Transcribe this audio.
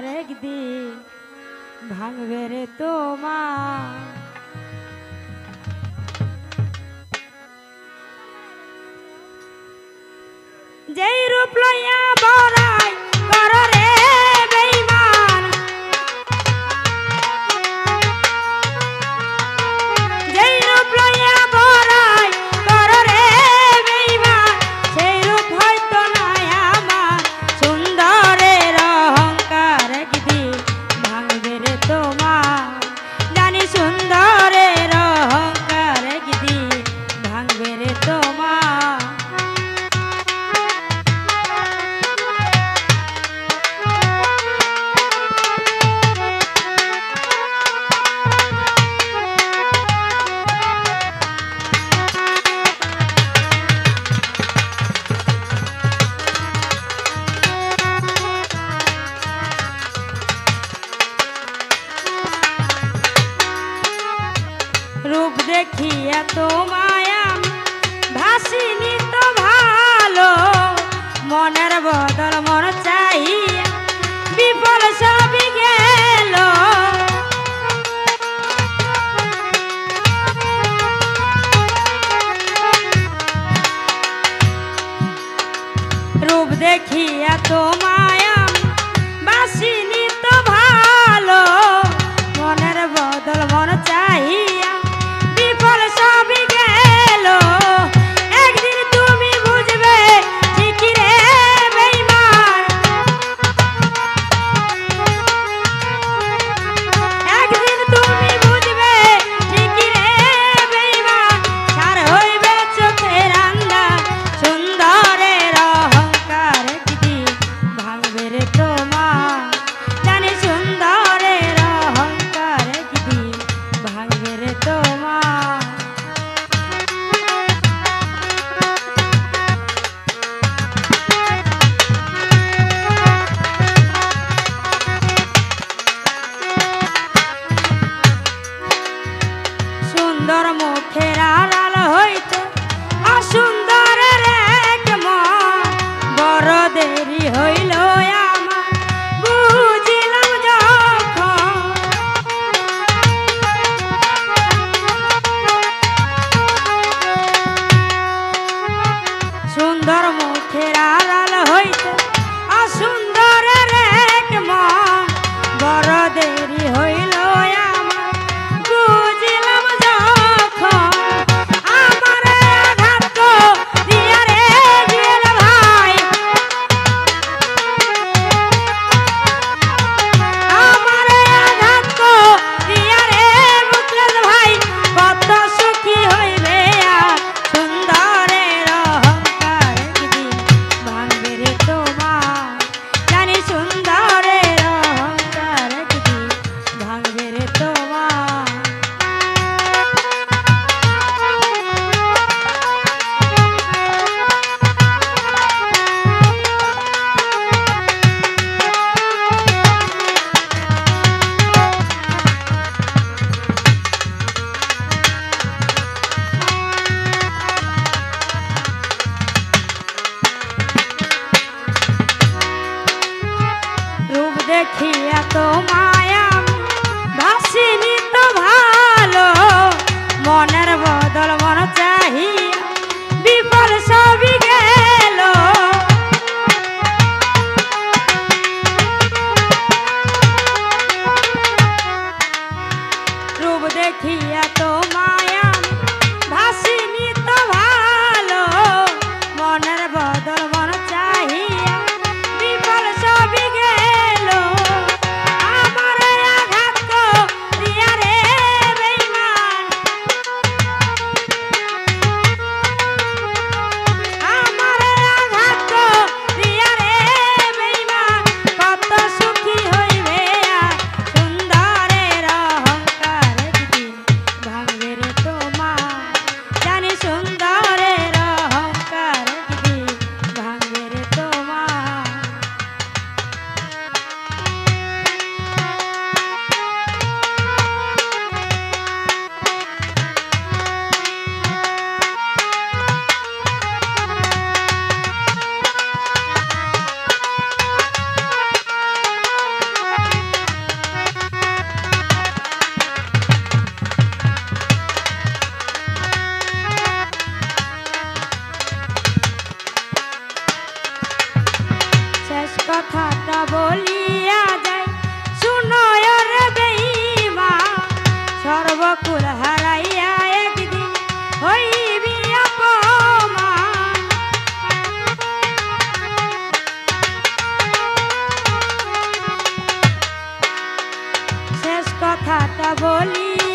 আর একদিন ভাঙবে রে তোমার। যেই রূপ লইয়া এত মায়া বাসিন সুন্দর মুখের আড়াল হইত You.